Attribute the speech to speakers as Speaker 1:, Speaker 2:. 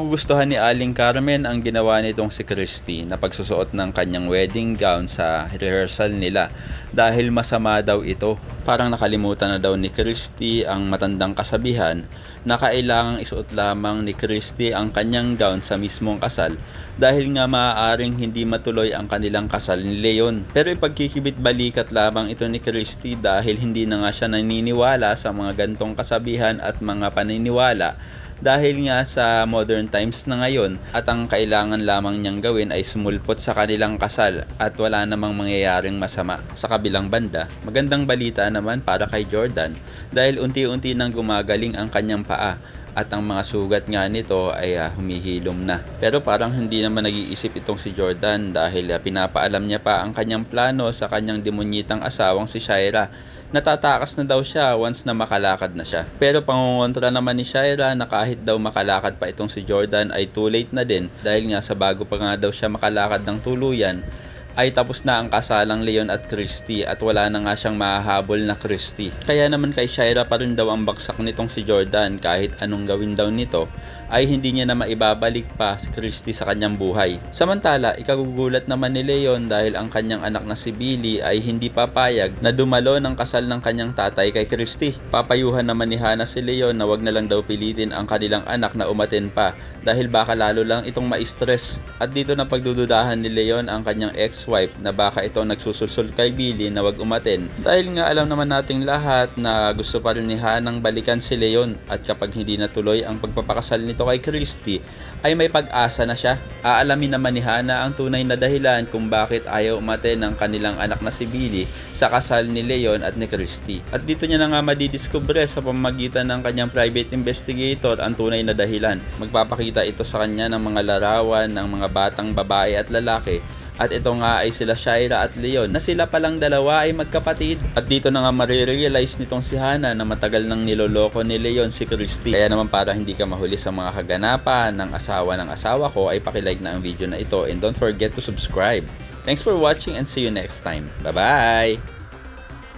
Speaker 1: Gustuhan ni Aling Carmen ang ginawa nitong si Christy na pagsusuot ng kanyang wedding gown sa rehearsal nila dahil masama daw ito. Parang nakalimutan na daw ni Christy ang matandang kasabihan na kailangang isuot lamang ni Christy ang kanyang gown sa mismong kasal dahil nga maaaring hindi matuloy ang kanilang kasal ni Leon. Pero ipagkikibit balikat lamang ito ni Christy dahil hindi na nga siya naniniwala sa mga gantong kasabihan at mga paniniwala dahil nga sa modern times na ngayon at ang kailangan lamang niyang gawin ay sumulpot sa kanilang kasal at wala namang mangyayaring masama. Sa kabilang banda, magandang balita naman para kay Jordan dahil unti-unti nang gumagaling ang kanyang paa at ang mga sugat nga nito ay ah, humihilom na. Pero parang hindi naman nag-iisip itong si Jordan dahil ah, pinapaalam niya pa ang kanyang plano sa kanyang demonyitang asawang si Shaira. Natatakas na daw siya once na makalakad na siya. Pero pangungontra naman ni Shaira na kahit daw makalakad pa itong si Jordan ay too late na din dahil nga sa bago pa nga daw siya makalakad ng tuluyan ay tapos na ang kasalang Leon at Christy at wala na nga siyang mahahabol na Christy. Kaya naman kay Shaira pa rin daw ang bagsak nitong si Jordan kahit anong gawin daw nito ay hindi niya na maibabalik pa si Christy sa kanyang buhay. Samantala, ikagugulat naman ni Leon dahil ang kanyang anak na si Billy ay hindi papayag na dumalo ng kasal ng kanyang tatay kay Christy. Papayuhan naman ni Hana si Leon na wag na lang daw pilitin ang kanilang anak na umaten pa dahil baka lalo lang itong ma-stress. At dito na pagdududahan ni Leon ang kanyang ex-wife na baka ito nagsusulsul kay Billy na wag umaten. Dahil nga alam naman nating lahat na gusto pa rin ni Hanang balikan si Leon at kapag hindi natuloy ang pagpapakasal nito kay Christy ay may pag-asa na siya. Aalamin naman ni Hana ang tunay na dahilan kung bakit ayaw umaten ng kanilang anak na si Billy sa kasal ni Leon at ni Christy. At dito niya na nga madidiskubre sa pamamagitan ng kanyang private investigator ang tunay na dahilan. Magpapakita ito sa kanya ng mga larawan ng mga batang babae at lalaki at ito nga ay sila Shaira at Leon na sila palang dalawa ay magkapatid. At dito na nga marirealize nitong si Hana na matagal nang niloloko ni Leon si Christy. Kaya naman para hindi ka mahuli sa mga kaganapan ng asawa ng asawa ko ay pakilike na ang video na ito and don't forget to subscribe. Thanks for watching and see you next time. Bye-bye!